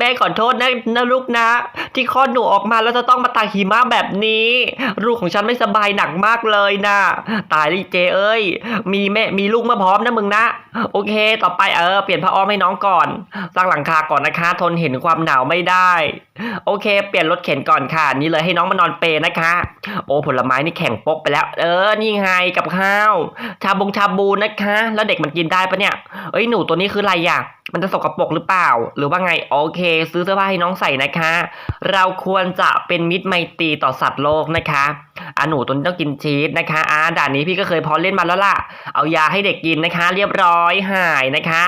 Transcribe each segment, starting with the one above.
แม่ขอโทษนะนะลูกนะที่คลอดหนูออกมาแล้วจะต้องมาตากหิมะแบบนี้ ลูกของฉันไม่สบายหนักมากเลยนะตายเลยเจเอ้ย มีแม่มีลูกมาพร้อมนะมึงนะ โอเค ต่อไปเออเปลี่ยนผ้าอ้อมให้น้องก่อนสร้างหลังคาก่อนนะคะ ทนเห็นความหนาวไม่ได้ โอเค เปลี่ยนรถเข็นก่อนค่ะ นี่เลยให้น้องมานอนเปนะคะ โอ้ผลไม้นี่แข็งปกไปแล้ว เออนี่ไงกับข้าว ชาบงชาบูนะคะ แล้วเด็กมันกินได้ปะเนี่ยเอ้ยหนูตัวนี้คืออะไรอะมันจะสกปรกหรือเปล่า หรือว่าไง โอเค ซื้อเสื้อผ้าให้น้องใส่นะคะเราควรจะเป็นมิตรไมตรีต่อสัตว์โลกนะคะอะหนูตัวนี้ต้องกินชีสนะคะอ่าด่านนี้พี่ก็เคยพอเล่นมาแล้วล่ะ เอายาให้เด็กกินนะคะ เรียบร้อยหายนะคะ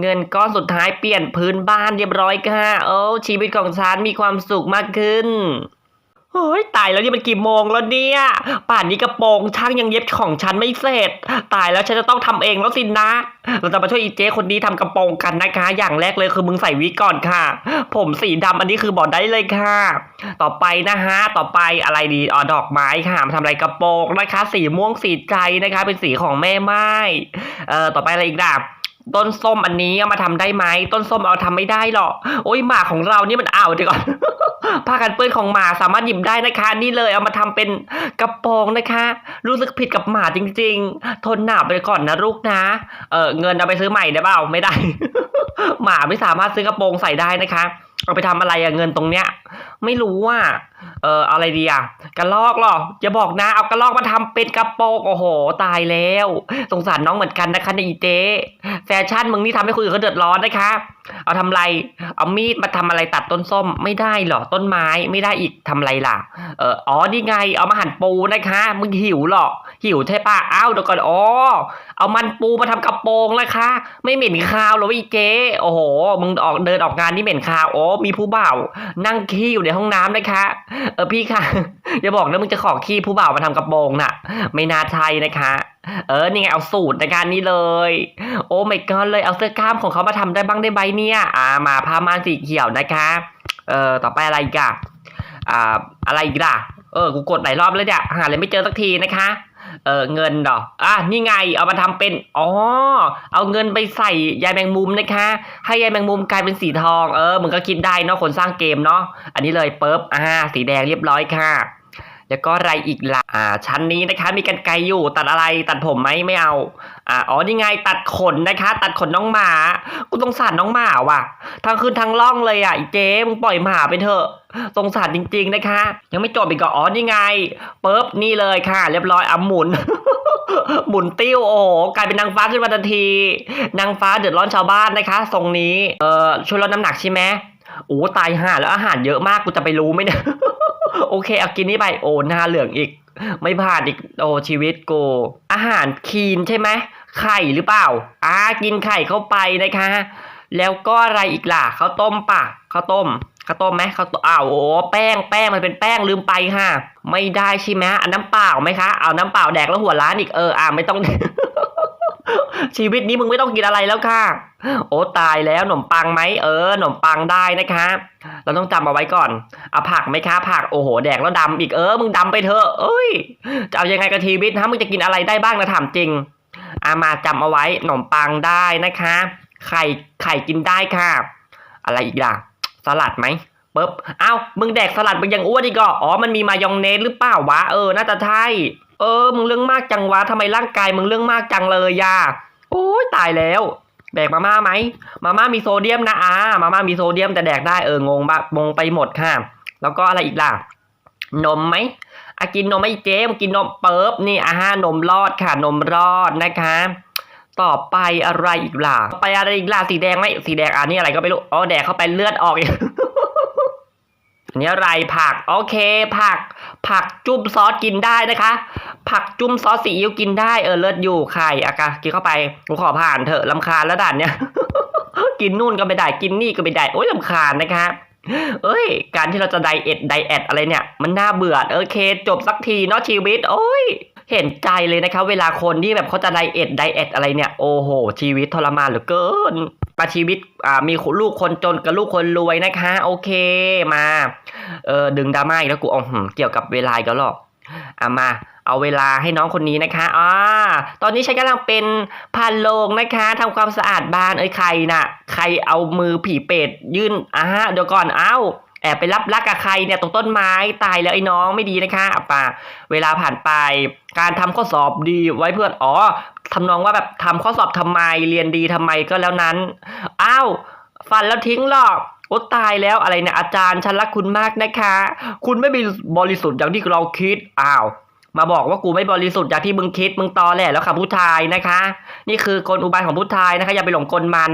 เงินก้อนสุดท้ายเปลี่ยนพื้นบ้านเรียบร้อยค่ะ โอ้ชีวิตของฉันมีความสุขมากขึ้น เฮ้ยตายแล้วนี่มันกี่โมงแล้วเนี่ย ป่านนี้กระโปรงช่างยังเย็บของฉันไม่เสร็จ ตายแล้วฉันจะต้องทำเองแล้วสินะ เราจะมาช่วยอีเจคนนี้ทำกระโปรงกันนะคะ อย่างแรกเลยคือมึงใส่วิกก่อนค่ะ ผมสีดำอันนี้คือบอกได้เลยค่ะ ต่อไปนะฮะ ต่อไปอะไรดีอ๋อดอกไม้ค่ะมาทำอะไรกระโปรงนะคะ สีม่วงสีใจนะคะ เป็นสีของแม่ไม้เอ่อต่อไปอะไรอีกล่ะ ต้นส้มอันนี้เอามาทำได้ไหมต้นส้มเอาทำไม่ได้หรอกโอ้ยหมาของเรานี่มันอ้าวเดี๋ยวก่อนผ้ากันเปื้อนของหมาสามารถหยิบได้นะคะ นี่เลยเอามาทำเป็นกระโปรงนะคะ รู้สึกผิดกับหมาจริง ๆ ทนหนาวไปก่อนนะลูกนะเออเงินเอาไปซื้อใหม่ได้เปล่าไม่ได้ หมาไม่สามารถซื้อกระโปรงใส่ได้นะคะ เอาไปทำอะไรอะเงินตรงเนี้ย ไม่รู้ว่า เออออะไรดีอะกระลอกเหรออย่าบอกนะ เอากระลอกมาทำเป็นกระโปรงโอ้โห ตายแล้ว สงสารน้องเหมือนกันนะคะในอีเจแฟชั่นมึงนี่ทำให้คนอื่นเขาเดือดร้อนนะคะ เอาทำอะไร เอามีดมาทำอะไรตัดต้นส้ม ไม่ได้เหรอต้นไม้ไม่ได้อีกทำอะไรล่ะ เอออ๋อนี่ไง เอามาหั่นปูนะคะ มึงหิวเหรอหิวใช่ปะอ้าวเดี๋ยวก่อนอ๋อเอามันปูมาทำกระโปรงนะคะ ไม่เหม็นคาวเหรอวะอีเจโอ้โหมึงออกเดินออกงานนี่เหม็นคาวโอ้มีผู้บ่าวนั่งขี้อยู่ในห้องน้ำนะคะเออพี่ค่ะอย่าบอกนะมึงจะขอขี้ผู้บ่าวมาทำกระโปรงน่ะ ไม่น่าใช่นะคะเออ นี่ไงเอาสูตรในการนี้เลย โอ้ไม่ก็เลยเอาเสื้อกล้ามของเขามาทำได้บ้างได้ไหมเนี่ย อ่า มาผ้าม่านสีเขียวนะคะ เอ่อต่อไปอะไรกะอ่า อะไรกล่ะเออ กูกดหลายรอบแล้วเนี่ยหาอะไรไม่เจอสักทีนะคะ เออเงินเหรออะนี่ไงเอามาทำเป็นอ๋อเอาเงินไปใส่ยายแมงมุมนะคะ ให้ยายแมงมุมกลายเป็นสีทองเออมึงก็คิดได้เนาะคนสร้างเกมเนาะอันนี้เลยเปิ๊บอ่าสีแดงเรียบร้อยค่ะ แล้วก็อะไรอีกล่ะอ่า ชั้นนี้นะคะมีกันไกรอยู่ตัดอะไรตัดผมไหมไม่เอา อ่าอ๋อนี่ไงตัดขนนะคะ ตัดขนน้องหมากูสงสารน้องหมาว่ะทางคืนทางล่องเลยอะอีเจ๊มึงปล่อยหมาไปเถอะสงสารจริง ๆนะคะ ยังไม่จบอีกก็อ๋อนี่ไงปุ๊บนี่เลยค่ะ เรียบร้อยอะหมุนหมุนติ้วโอ้โหกลายเป็นนางฟ้าขึ้นมาทันที นางฟ้าเดือดร้อนชาวบ้านนะคะทรงนี้เออช่วยลดน้ำหนักใช่ไหมโอ้ตายห่าแล้วอาหารเยอะมากกูจะไปรู้ไหมเนี่ย โอเคเอากินนี่ไปโอ้หน้าเหลืองอีก ไม่ผ่านอีกโอ้ชีวิตโก อาหารคีนใช่ไหมไข่หรือเปล่าอ่ากินไข่เข้าไปนะคะ แล้วก็อะไรอีกล่ะข้าวต้มปะข้าวต้มข้าวต้มไหมข้าวต้มอ้าวโอ้แป้งแป้งมันเป็นแป้งลืมไปค่ะ ไม่ได้ใช่ไหมอันน้ำเปล่าไหมคะเอาน้ำเปล่าแดกแล้วหัวร้านอีกเอออ่าไม่ต้อง ชีวิตนี้มึงไม่ต้องกินอะไรแล้วค่ะ โอ้ตายแล้วขนมปังไหมเออขนมปังได้นะคะ เราต้องจำเอาไว้ก่อนเอาผักไหมคะผักโอ้โหแดกแล้วดำอีกเออมึงดำไปเถอะเอ้ยจะเอายังไงกับชีวิตฮะมึงจะกินอะไรได้บ้างนะถามจริงอามาจำเอาไว้ขนมปังได้นะคะไข่ไข่กินได้ค่ะ อะไรอีกล่ะสลัดไหมปึ๊บเอ้ามึงแดกสลัดมึงยังอ้วนอีกเหรออ๋อมันมีมายองเนสหรือเปล่าวะเออน่าจะใช่ ออ มึงเรื่องมากจังวะทำไมร่างกายมึงเรื่องมากจังเลยยาโอ้ยตายแล้วแดกมาม่าไหม มาม่ามีโซเดียมนะอ่ามาม่ามีโซเดียมแต่แดกได้เอองงบะงงไปหมดค่ะ แล้วก็อะไรอีกล่ะ นมไหมอากินนมไหม่เจมกินนมเปิบนี่อ่านมรอดค่ะ นมรอดนะคะ ต่อไปอะไรอีกล่ะ ไปอะไรอีกล่ะ สีแดงไหมสีแดงอ่านี่อะไรก็ไม่รู้ อ๋อ แดกเข้าไปเลือดออกอีก อันนี้อะไรผัก โอเค ผัก ผักจุ่มซอสกินได้นะคะ ผักจุ่มซอสซีอิ๊วกินได้เออเลิศอยู่ไข่อะกะกินเข้าไปกูขอผ่านเถอะลำคาญแล้วด่านเนี้ยกินนู่นก็ไม่ได้กินนี่ก็ไม่ได้โอ้ยลำคาญนะคะเอ้ย การที่เราจะไดเอทไดแอทอะไรเนี่ย มันน่าเบื่อโอเค จบสักทีเนาะชีวิต โอ้ย เห็นใจเลยนะคะ เวลาคนที่แบบเขาจะไดเอทไดแอทอะไรเนี่ย โอ้โห ชีวิตทรมานเหลือเกินมาชีวิตอ่ามีลูกคนจนกับลูกคนรวยนะคะ โอเคมาเออดึงดราม่าอีกแล้วกูอ๋อหืมเกี่ยวกับเวลาอีกแล้วหรอกอะมาเอาเวลาให้น้องคนนี้นะคะอ่าตอนนี้ฉันกำลังเป็นพันโลงนะคะทำความสะอาดบ้านเอ้ยใครน่ะ ใครเอามือผีเป็ดยื่นอ่าเดี๋ยวก่อน เอ้า แอบไปรับรักกับใครเนี่ยตรงต้นไม้ตายแล้วไอ้น้องไม่ดีนะคะอะป่าเวลาผ่านไป การทำข้อสอบดีไว้เพื่อนอ๋อทำนองว่าแบบทำข้อสอบทำไมเรียนดีทำไมก็แล้วนั้นอ้าวฟันแล้วทิ้งหรอกโอ้ตายแล้วอะไรเนี่ยอาจารย์ฉันรักคุณมากนะคะ คุณไม่มีบริสุทธิ์อย่างที่เราคิดอ้าวมาบอกว่ากูไม่บริสุทธิ์อย่างที่มึงคิดมึงตอแหละแล้วค่ะผู้ชายนะคะ นี่คือกลอุบายของผู้ชายนะคะ อย่าไปหลงกลมัน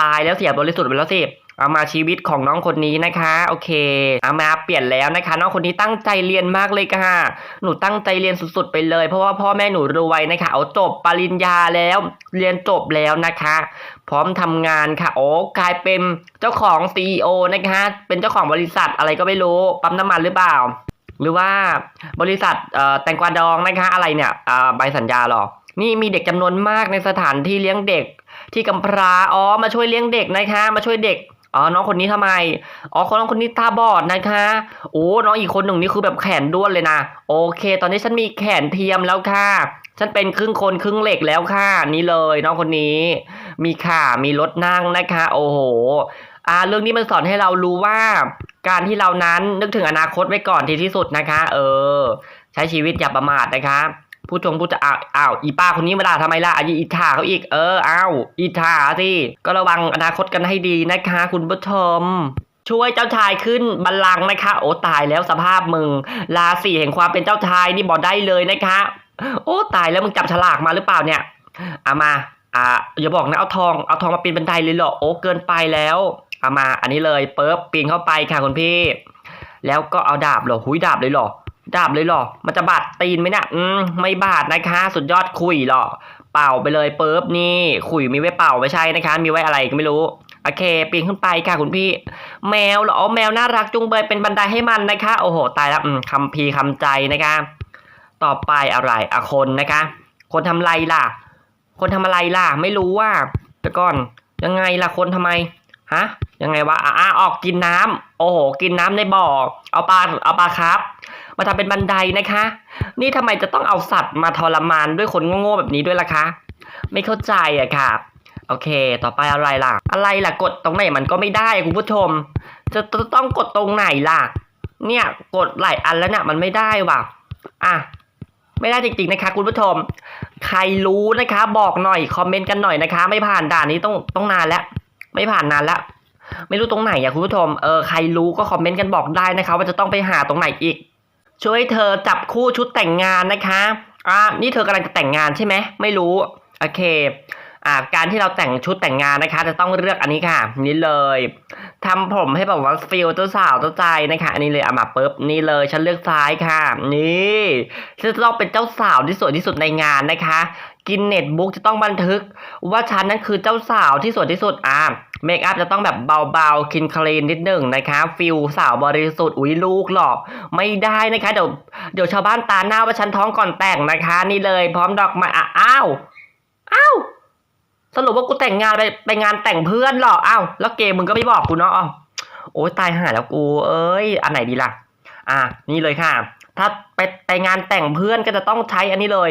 ตายแล้วเสียบริสุทธิ์ไปแล้วสิ เอามาชีวิตของน้องคนนี้นะคะ โอเค เอามาเปลี่ยนแล้วนะคะ น้องคนนี้ตั้งใจเรียนมากเลยค่ะ หนูตั้งใจเรียนสุดๆไปเลย เพราะว่าพ่อแม่หนูรวยนะคะ เอาจบปริญญาแล้ว เรียนจบแล้วนะคะ พร้อมทำงานค่ะ โอ้กลายเป็นเจ้าของ CEO นะคะ เป็นเจ้าของบริษัทอะไรก็ไม่รู้ ปั๊มน้ำมันหรือเปล่า หรือว่าบริษัทเอ่อแตงกวาดองนะคะ อะไรเนี่ยใบสัญญาหรอ นี่มีเด็กจำนวนมากในสถานที่เลี้ยงเด็ก ที่กำพร้า อ๋อ มาช่วยเลี้ยงเด็กนะคะ มาช่วยเด็ก อ๋อน้องคนนี้ทำไมอ๋อคนน้องคนนี้ตาบอดนะคะโอ้น้องอีกคนหนึ่งนี่คือแบบแขนด้วนเลยนะโอเค ตอนนี้ฉันมีแขนเทียมแล้วค่ะ ฉันเป็นครึ่งคนครึ่งเหล็กแล้วค่ะ นี่เลย น้องคนนี้ มีขามีรถนั่งนะคะ โอ้โหอ่าเรื่องนี้มันสอนให้เรารู้ว่า การที่เรานั้นนึกถึงอนาคตไว้ก่อนทีที่สุดนะคะ เออ ใช้ชีวิตอย่าประมาทนะคะ ผู้ชงผู้จะอ้าวอ้าวอีป้าคนนี้มาด่าทำไมล่ะอายุอีทาเขาอีกเอออ้าวอีทาสิก็ระวังอนาคตกันให้ดีนะคะ คุณผู้ชมช่วยเจ้าชายขึ้นบัลลังก์นะคะ โอ้ตายแล้วสภาพมึงราศีแห่งความเป็นเจ้าชายนี่บอกได้เลยนะคะ โอ้ตายแล้วมึงจับฉลากมาหรือเปล่าเนี่ยเอามาอ่าอย่าบอกนะเอาทองเอาทองมาปีนบันไดเลยเหรอโอ้เกินไปแล้วเอามาอันนี้เลยเปิบปีนเข้าไปค่ะคุณพี่ แล้วก็เอาดาบเหรอหุยดาบเลยเหรอ ดาบเลยหรอ มันจะบาดตีนไหมเนี่ยอืม ไม่บาดนะคะ สุดยอดคุยหรอ เป่าไปเลยเปิบนี่ คุยมีไว้เป่าไม่ใช่นะคะ มีไว้อะไรก็ไม่รู้ โอเค ปีนขึ้นไปค่ะคุณพี่ แมวเหรอ แมวน่ารักจุงเบยเป็นบันไดให้มันนะคะ โอ้โห ตายแล้วอืมคำพีคำใจนะคะ ต่อไปอะไรอะคนนะคะ คนทำไรล่ะ คนทำอะไรล่ะ ไม่รู้ว่าแต่ก่อน ยังไงล่ะ คนทำไม ฮะ ยังไงวะ อะอะออกกินน้ำโอ้โห กินน้ำในบ่อ เอาปลา เอาปลาครับ มาทำเป็นบันไดนะคะ นี่ทำไมจะต้องเอาสัตว์มาทรมานด้วยคนโง่ๆแบบนี้ด้วยล่ะคะ ไม่เข้าใจอะค่ะ โอเค ต่อไปอะไรล่ะ อะไรล่ะกดตรงไหนมันก็ไม่ได้คุณผู้ชมจะจะต้องกดตรงไหนล่ะ เนี่ยกดหลายอันแล้วเนี่ยมันไม่ได้ว่ะ อะไม่ได้จริงๆนะคะ คุณผู้ชม ใครรู้นะคะ บอกหน่อยคอมเมนต์กันหน่อยนะคะ ไม่ผ่านด่านนี้ต้องต้องนานแล้ว ไม่ผ่านนานแล้ว ไม่รู้ตรงไหนอะคุณผู้ชมเออใครรู้ก็คอมเมนต์กันบอกได้นะคะ ว่าจะต้องไปหาตรงไหนอีก ช่วยเธอจับคู่ชุดแต่งงานนะคะอ่านี่เธอกำลังจะแต่งงานใช่ไหมไม่รู้โอเคอ่าการที่เราแต่งชุดแต่งงานนะคะ จะต้องเลือกอันนี้ค่ะ นี่เลยทำผมให้แบบว่าฟิลเจ้าสาวเจ้าใจนะคะ อันนี้เลยเอามาปุ๊บนี่เลยฉันเลือกซ้ายค่ะ นี่ฉันจะต้องเป็นเจ้าสาวที่สวยที่สุดในงานนะคะ กินเน็ตบุ๊กจะต้องบันทึก ว่าฉันนั้นคือเจ้าสาวที่สวยที่สุดอ่าเมคอัพจะต้องแบบเบาๆ คินคลีนนิดหนึ่งนะคะฟิลสาวบริสุทธิ์อุ้ยลูกหรอกไม่ได้นะคะ เดี๋ยวเดี๋ยวชาวบ้านตาหน้าว่าฉันท้องก่อนแต่งนะคะ นี่เลยพร้อมดอกไม้อ้าวอ้าวสรุปว่ากูแต่งงานไปไปงานแต่งเพื่อนหรออ้าวแล้วเกมมึงก็ไม่บอกกูเนาะโอ้ยตายห่าแล้วกูเอ้ย อันไหนดีล่ะ อะนี่เลยค่ะ ถ้าไปไปงานแต่งเพื่อนก็จะต้องใช้อันนี้เลย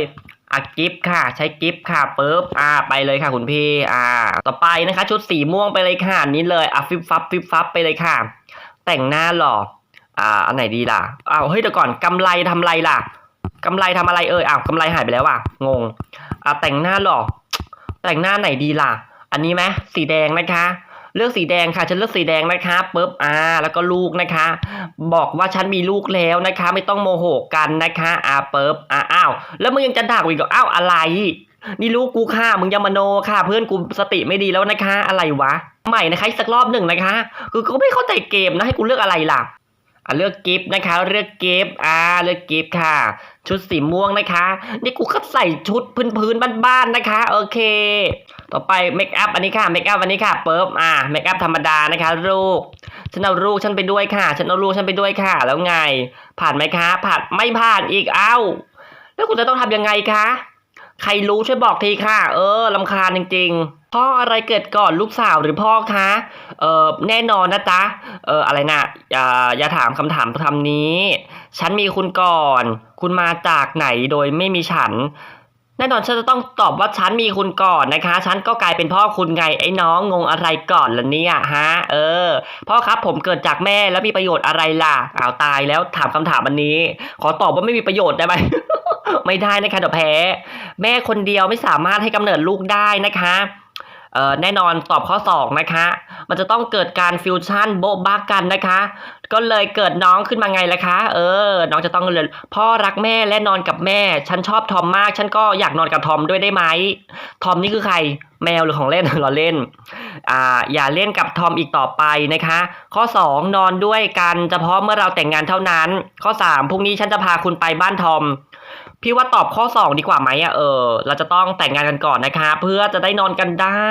อะกิฟค่ะ ใช้กิฟค่ะปุ๊บอ่าไปเลยค่ะคุณพี่อ่า ต่อไปนะคะ ชุดสีม่วงไปเลยค่ะนี่เลยอะฟิบฟับฟิบฟับไปเลยค่ะ แต่งหน้าหล่ออ่าอันไหนดีล่ะอ้าวเฮ้ยเดี๋ยวก่อนกำไรทำไรล่ะกำไรทำอะไรเอ่ยอ้าวกำไรหายไปแล้วว่ะงงอะแต่งหน้าหล่อแต่งหน้าไหนดีล่ะ อันนี้ไหมสีแดงนะคะ เลือกสีแดงค่ะ ฉันเลือกสีแดงนะคะปุ๊บอ่า แล้วก็ลูกนะคะ บอกว่าฉันมีลูกแล้วนะคะ ไม่ต้องโมโหกันนะคะ อ่าปุ๊บอ่าอ้าวแล้วมึงยังจะด่ากูอีกเหรออ้าวอะไร นี่ลูกกูค่ะ มึงยามโนค่ะ เพื่อนกูสติไม่ดีแล้วนะคะ อะไรวะ ใหม่นะคะอีกสักรอบหนึ่งนะคะ คือก็ไม่เข้าใจเกมนะให้กูเลือกอะไรล่ะ อะเลือกกิฟต์นะคะ เลือกกิฟต์อ่าเลือกกิฟต์ค่ะ ชุดสีม่วงนะคะ นี่กูก็ใส่ชุดพื้นๆบ้านๆนะคะ โอเค ต่อไปเมคอัพอันนี้ค่ะเมคอัพอันนี้ค่ะเปิบอ่าเมคอัพธรรมดานะคะลูกฉันเอาลูกฉันไปด้วยค่ะ ฉันเอาลูกฉันไปด้วยค่ะ แล้วไง ผ่านไหมคะ ผ่านไม่ผ่านอีกเอ้า แล้วกูจะต้องทำยังไงคะ ใครรู้ช่วยบอกทีค่ะ เออลำคาญจริง พ่ออะไรเกิดก่อนลูกสาวหรือพ่อคะ เออแน่นอนนะจ๊ะ เอออะไรนะอย่าอย่าถามคำถามคำนี้ ฉันมีคุณก่อน คุณมาจากไหนโดยไม่มีฉัน แน่นอนฉันจะต้องตอบว่าฉันมีคุณก่อนนะคะ ฉันก็กลายเป็นพ่อคุณไงไอ้น้องงงอะไรก่อนล่ะเนี่ยฮะ เออ พ่อครับผมเกิดจากแม่แล้วมีประโยชน์อะไรล่ะอ้าวตายแล้วถามคำถามอันนี้ ขอตอบว่าไม่มีประโยชน์ได้ไหมไม่ได้นะคะเดี๋ยวแพ้ แม่คนเดียวไม่สามารถให้กำเนิดลูกได้นะคะ แน่นอนตอบข้อสองนะคะ มันจะต้องเกิดการฟิวชั่นโบ๊ะบ้ากันนะคะ ก็เลยเกิดน้องขึ้นมาไงล่ะคะ เออ น้องจะต้องเลยพ่อรักแม่และนอนกับแม่ ฉันชอบทอมมาก ฉันก็อยากนอนกับทอมด้วยได้ไหมทอมนี่คือใคร แมวหรือของเล่นเราเล่น อ่า อย่าเล่นกับทอมอีกต่อไปนะคะ ข้อ 2 นอนด้วยกันเฉพาะเมื่อเราแต่งงานเท่านั้น ข้อ 3พรุ่งนี้ฉันจะพาคุณไปบ้านทอม พี่ว่าตอบข้อ 2 ดีกว่าไหมอะเออ เราจะต้องแต่งงานกันก่อนนะคะ เพื่อจะได้นอนกันได้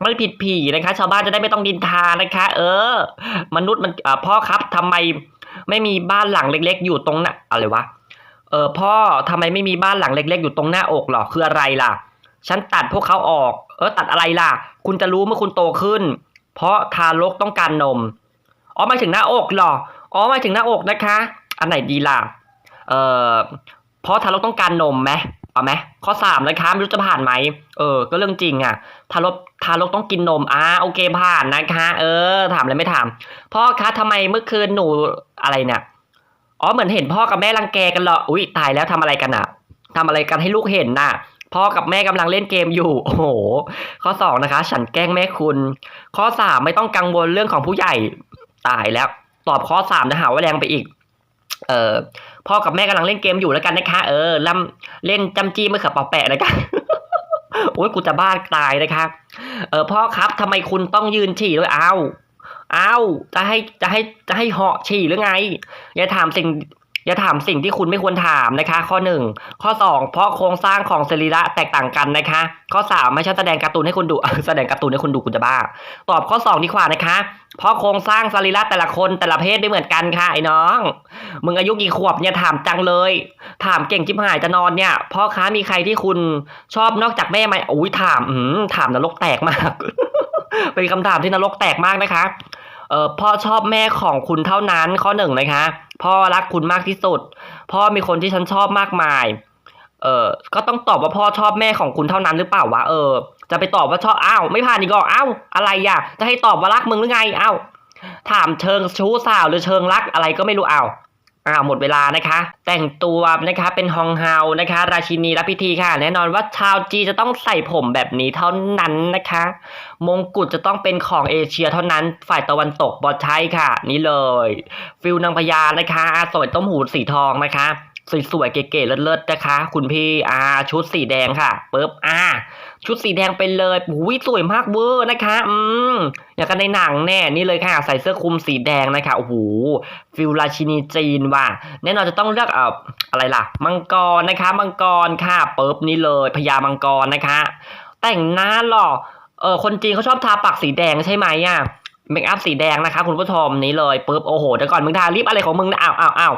ไม่ผิดผีนะคะ ชาวบ้านจะได้ไม่ต้องดินทานะคะ เออ มนุษย์มันพ่อครับทำไมไม่มีบ้านหลังเล็ก ๆ อยู่ตรงหน้าอะไรวะเออพ่อทำไมไม่มีบ้านหลังเล็ก ๆ อยู่ตรงหน้าอกหรอคืออะไรล่ะ ฉันตัดพวกเขาออก เออตัดอะไรล่ะ คุณจะรู้เมื่อคุณโตขึ้น เพราะทารกต้องการนมอ๋อหมายถึงหน้าอกหรออ๋อหมายถึงหน้าอกนะคะ อันไหนดีล่ะเอ่อ เพราะทารกต้องการนมไหมเอาไหมข้อสามนะคะไม่รู้จะผ่านไหมเออ ก็เรื่องจริงอะ ทารกทารกต้องกินนมอ่าโอเคผ่านนะคะ เออ ถามเลยไม่ถามพ่อคะทำไมเมื่อคืนหนูอะไรเนี่ยอ๋อเหมือนเห็นพ่อกับแม่รังแกกันเหรออุ้ยตายแล้วทำอะไรกันอะทำอะไรกันให้ลูกเห็นน่ะ พ่อกับแม่กำลังเล่นเกมอยู่ โอ้โห ข้อสองนะคะ ฉันแกล้งแม่คุณ ข้อสามไม่ต้องกังวลเรื่องของผู้ใหญ่ตายแล้ว ตอบข้อสามนะหาว่าแรงไปอีก เอ่อ พ่อกับแม่กำลังเล่นเกมอยู่แล้วกันนะคะ เออลำเล่นจำจี้ไม่ขับเป่าแปะนะคะโอ้ยกูจะบ้าตายนะคะ เออพ่อครับทำไมคุณต้องยืนฉี่ด้วยอ้าวอ้าวจะให้จะให้จะให้เหาะฉี่หรือไงอย่าถามสิ่ง อย่าถามสิ่งที่คุณไม่ควรถามนะคะ ข้อหนึ่งข้อสองเพราะโครงสร้างของสรีระแตกต่างกันนะคะ ข้อสามไม่ใช่แสดงการ์ตูนให้คุณดู แสดงการ์ตูนให้คุณดูคุณจะบ้า ตอบข้อสองดีกว่านะคะ เพราะโครงสร้างสรีระแต่ละคนแต่ละเพศไม่เหมือนกันค่ะไอ้น้อง มึงอายุกี่ขวบเนี่ยถามจังเลย ถามเก่งจิบหายจะนอนเนี่ยพ่อค้ามีใครที่คุณชอบนอกจากแม่ไหมอุ้ยถามอืมถามนรกแตกมาก เป็นคำถามที่นรกแตกมากนะคะ เออพ่อชอบแม่ของคุณเท่านั้นข้อหนึ่งนะคะ พ่อรักคุณมากที่สุด พ่อมีคนที่ฉันชอบมากมาย เออก็ต้องตอบว่าพ่อชอบแม่ของคุณเท่านั้นหรือเปล่าวะเออ จะไปตอบว่าชอบอ้าวไม่ผ่านอีกหรออ้าวอะไรอะ จะให้ตอบว่ารักมึงหรือไงอ้าวถามเชิงชู้สาวหรือเชิงรักอะไรก็ไม่รู้อ้าว อ้าวหมดเวลานะคะ แต่งตัวนะคะเป็นฮองเฮานะคะ ราชินีรับพิธีค่ะ แน่นอนว่าชาวจีจะต้องใส่ผมแบบนี้เท่านั้นนะคะ มงกุฎจะต้องเป็นของเอเชียเท่านั้นฝ่ายตะวันตกบอใช้ค่ะ นี่เลย ฟิลนางพญานะคะอาสวยต้มหูสีทองนะคะ สวยๆ เก๋ๆเลิศๆ นะคะ คุณพี่อาชุดสีแดงค่ะปึ๊บอ่าชุดสีแดงไปเลยอุ้ยสวยมากเวอร์นะคะ อืมอย่างกันในหนังแน่นี่เลยค่ะ ใส่เสื้อคลุมสีแดงนะคะโอ้โหฟิลราชินีจีนว่ะแน่นอนจะต้องเลือกเอ่ออะไรล่ะ มังกรนะคะมังกรค่ะปึ๊บนี่เลยพญามังกรนะคะ แต่งหน้าหล่อเออคนจีนเขาชอบทาปากสีแดงใช่ไหมอะเมคอัพสีแดงนะคะ คุณผู้ชมนี่เลยปึ๊บโอ้โหเดี๋ยวก่อนมึงทาลิปอะไรของมึงนะอ้าวอ้าวอ้าว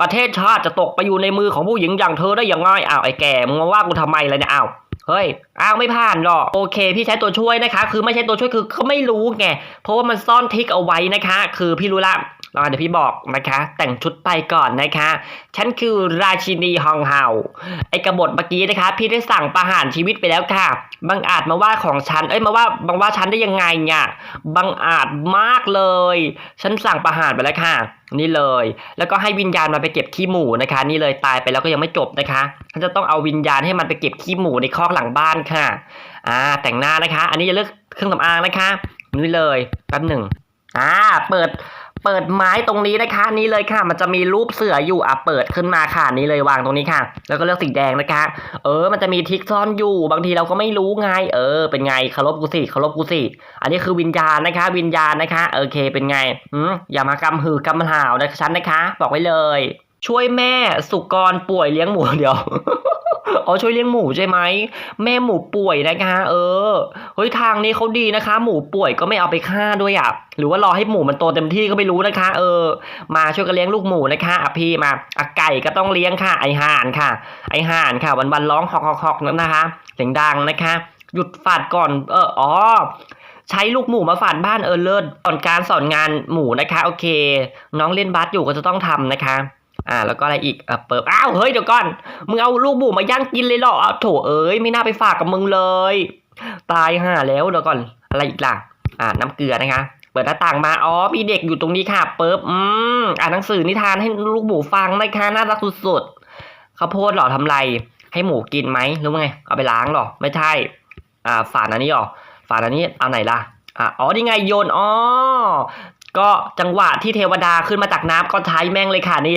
ประเทศชาติจะตกไปอยู่ในมือของผู้หญิงอย่างเธอได้อย่างง่ายอ้าวไอ้แก่มึงมาว่ากูทำไมเลยเนี่ยอ้าวเฮ้ยอ้าวไม่ผ่านหรอกโอเค พี่ใช้ตัวช่วยนะคะ คือไม่ใช่ตัวช่วยคือเขาไม่รู้ไงเพราะว่ามันซ่อนทิกเอาไว้นะคะ คือพี่รู้ละ อ่าเดี๋ยวพี่บอกนะคะ แต่งชุดไปก่อนนะคะ ฉันคือราชินีฮองเฮาไอกระบฏเมื่อกี้นะคะ พี่ได้สั่งประหารชีวิตไปแล้วค่ะบังอาจมาว่าของฉันเอ้ยมาว่าบังว่าฉันได้ยังไงเนี่ยบังอาจมากเลย ฉันสั่งประหารไปแล้วค่ะ นี่เลย แล้วก็ให้วิญญาณมาไปเก็บขี้หมูนะคะ นี่เลยตายไปแล้วก็ยังไม่จบนะคะฉันจะต้องเอาวิญญาณให้มันไปเก็บขี้หมูในคอกหลังบ้านค่ะ อ่า แต่งหน้านะคะ อันนี้จะเลือกเครื่องสำอางนะคะนี่เลยแป๊บหนึ่งอ่า เปิด เปิดไม้ตรงนี้นะคะนี่เลยค่ะ มันจะมีรูปเสืออยู่อะเปิดขึ้นมาค่ะนี่เลยวางตรงนี้ค่ะ แล้วก็เลือกสีแดงนะคะ เออ มันจะมีทิกซ่อนอยู่ บางทีเราก็ไม่รู้ไง เออ เป็นไงเคารพกูสิเคารพกูสิอันนี้คือวิญญาณนะคะ วิญญาณนะคะโอเค เป็นไงอืมอย่ามากำหือกำหาวนะฉันนะคะ บอกไว้เลย ช่วยแม่สุกรป่วยเลี้ยงหมูเดี๋ยว อ๋อช่วยเลี้ยงหมูใช่ไหมแม่หมูป่วยนะคะเออเฮ้ยทางนี้เขาดีนะคะ หมูป่วยก็ไม่เอาไปฆ่าด้วยอะหรือว่ารอให้หมูมันโตเต็มที่ก็ไม่รู้นะคะ เออ มาช่วยกันเลี้ยงลูกหมูนะคะอะพี่มาอะไก่ก็ต้องเลี้ยงค่ะ ไอห่านค่ะ ไอห่านค่ะ วันวันร้องฮอกฮอกฮอกนะคะเสียงดังนะคะ หยุดฝาดก่อน เอออ๋อใช้ลูกหมูมาฝาดบ้านเออเลิศสอนการสอนงานหมูนะคะ โอเค น้องเล่นบาสอยู่ก็จะต้องทำนะคะ อ่า แล้วก็อะไรอีกอะเปิดอ้าว เฮ้ย เดี๋ยวก่อน มึงเอาลูกหมูมาย่างกินเลยเหรออะโถเอ้ย ไม่น่าไปฝากกับมึงเลย ตายห่าแล้วเดี๋ยวก่อน อะไรอีกล่ะ อ่า น้ำเกลือนะคะ เปิดหน้าต่างมา อ๋อ มีเด็กอยู่ตรงนี้ค่ะ เปิบอืม อ่านหนังสือนิทานให้ลูกหมูฟังนะคะน่ารักสุดๆข้าวโพดหรอทำไร ให้หมูกินไหมรือว่าไง เอาไปล้างหรอ ไม่ใช่ อ่า ฝานอันนี้หรอ ฝานอันนี้ เอาไหนล่ะอะอ๋อนี่ไงโยนอ๋อ ก็จังหวะที่เทวดาขึ้นมาจากน้ำก็ใช้แม่งเลยค่ะนี่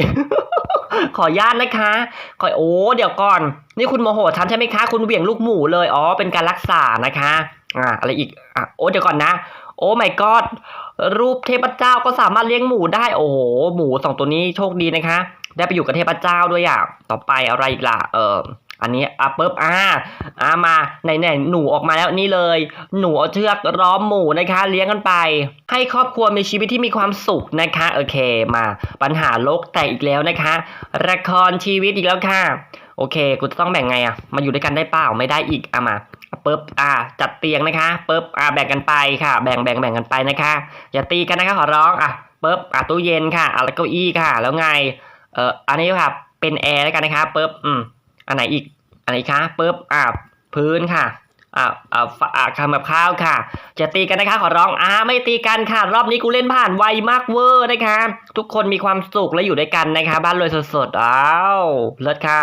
ขออนุญาตนะคะขอโอ้เดี๋ยวก่อน นี่คุณโมโหฉันใช่ไหมคะ คุณเหวี่ยงลูกหมูเลยอ๋อเป็นการรักษานะคะอ่าอะไรอีกอะโอ้เดี๋ยวก่อนนะ โอ้ my god รูปเทพเจ้าก็สามารถเลี้ยงหมูได้โอ้โหหมูสองตัวนี้โชคดีนะคะ ได้ไปอยู่กับเทพเจ้าด้วยอะต่อไปอะไรอีกล่ะเออ อันนี้อะปุ๊บอ่าอ่ามาไหนไหนหนูออกมาแล้วนี่เลย หนูเอาเชือกล้อมหมูนะคะ เลี้ยงกันไป ให้ครอบครัวมีชีวิตที่มีความสุขนะคะโอเคมาปัญหาโลกแตกอีกแล้วนะคะละครชีวิตอีกแล้วค่ะ โอเคกูจะต้องแบ่งไงอะมาอยู่ด้วยกันได้เปล่าไม่ได้อีกอะมาปุ๊บอ่า จัดเตียงนะคะปุ๊บอ่าแบ่งกันไปค่ะ แบ่งแบ่งแบ่งกันไปนะคะ อย่าตีกันนะคะขอร้องอะปุ๊บอะตู้เย็นค่ะอะแล้วเก้าอี้ค่ะ แล้วไง เอ่ออันนี้ค่ะเป็นแอร์แล้วกันนะคะปุ๊บอืม อันไหนอีกอันไหนคะปุ๊บอ่าพื้นค่ะอ่าอ่าฝอ่าคำกับข้าวค่ะ จะตีกันนะคะขอร้องอ่าไม่ตีกันค่ะ รอบนี้กูเล่นผ่านไวมากเวอร์นะคะ ทุกคนมีความสุขและอยู่ด้วยกันนะคะ บ้านรวยสดๆอ้าวเลิศค่ะ